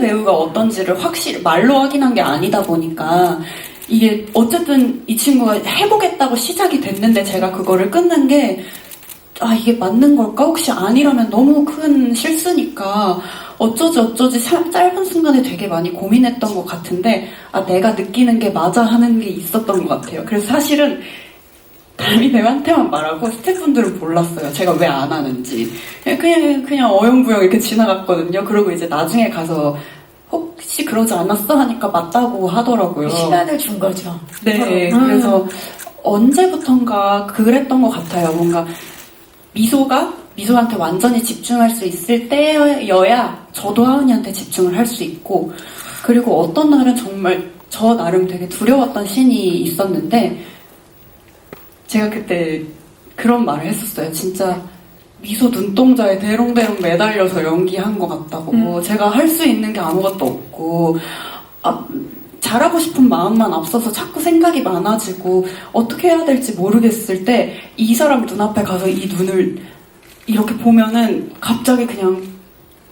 현재 배우가 어떤지를 확실히 말로 확인한 게 아니다 보니까 이게 어쨌든 이 친구가 해보겠다고 시작이 됐는데 제가 그거를 끊는 게 아, 이게 맞는 걸까? 혹시 아니라면 너무 큰 실수니까 어쩌지 어쩌지 사- 짧은 순간에 되게 많이 고민했던 것 같은데 아, 내가 느끼는 게 맞아 하는 게 있었던 것 같아요. 그래서 사실은 배우한테만 말하고 스태프분들은 몰랐어요. 제가 왜 안 하는지. 그냥, 그냥 어영부영 이렇게 지나갔거든요. 그리고 이제 나중에 가서 혹시 그러지 않았어? 하니까 맞다고 하더라고요. 시간을 준 거죠. 네, 서로. 그래서 언제부턴가 그랬던 것 같아요. 뭔가 미소가 미소한테 완전히 집중할 수 있을 때여야 저도 하은이한테 집중을 할 수 있고 그리고 어떤 날은 정말 저 나름 되게 두려웠던 신이 있었는데 제가 그때 그런 말을 했었어요. 진짜 미소 눈동자에 대롱대롱 매달려서 연기한 것 같다고. 제가 할 수 있는 게 아무것도 없고, 아, 잘하고 싶은 마음만 앞서서 자꾸 생각이 많아지고, 어떻게 해야 될지 모르겠을 때, 이 사람 눈앞에 가서 이 눈을 이렇게 보면은 갑자기 그냥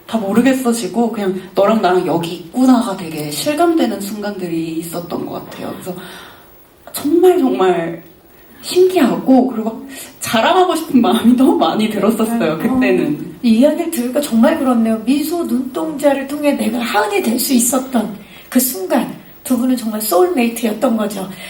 다 모르겠어지고, 그냥 너랑 나랑 여기 있구나가 되게 실감되는 순간들이 있었던 것 같아요. 그래서 정말 정말 신기하고, 그리고 막 자랑하고 싶은 마음이 너무 많이 들었었어요, 그때는. 이 이야기를 들으니까 정말 그렇네요. 미소 눈동자를 통해 내가 하은이 될 수 있었던 그 순간 두 분은 정말 소울메이트였던 거죠.